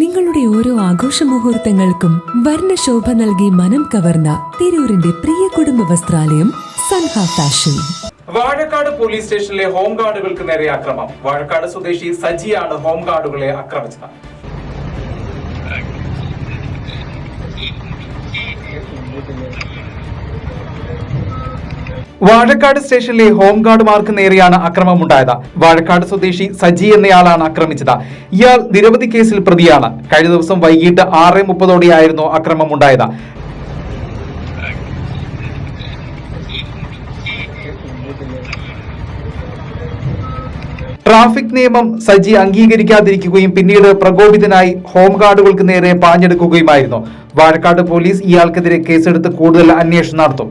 നിങ്ങളുടെ ഓരോ ആഘോഷ മുഹൂർത്തങ്ങൾക്കും വർണശോഭ നൽകി മനം കവർന്ന തിരൂരിന്റെ പ്രിയ കുടുംബ വസ്ത്രാലയം സൻഹ ഫാഷൻ. വാഴക്കാട് പോലീസ് സ്റ്റേഷനിലെ ഹോം ഗാർഡുകൾക്ക് നേരെ അക്രമം. വാഴക്കാട് സ്വദേശി സജിയാണ് ഹോം ഗാർഡുകളെ ആക്രമിച്ചത്. വാഴക്കാട് സ്റ്റേഷനിലെ ഹോം ഗാർഡുമാർക്ക് നേരെയാണ് അക്രമമുണ്ടായത്. വാഴക്കാട് സ്വദേശി സജി എന്നയാളാണ് ആക്രമിച്ചത്. ഇയാൾ നിരവധി കേസിൽ പ്രതിയാണ്. കഴിഞ്ഞ ദിവസം വൈകിട്ട് ആറ് മുപ്പതോടെയായിരുന്നു അക്രമമുണ്ടായത്. ട്രാഫിക് നിയമം സജി അംഗീകരിക്കാതിരിക്കുകയും പിന്നീട് പ്രകോപിതനായി ഹോം ഗാർഡുകൾക്ക് നേരെ പാഞ്ഞെടുക്കുകയുമായിരുന്നു. വാഴക്കാട് പോലീസ് ഇയാൾക്കെതിരെ കേസെടുത്ത് കൂടുതൽ അന്വേഷണം നടത്തും.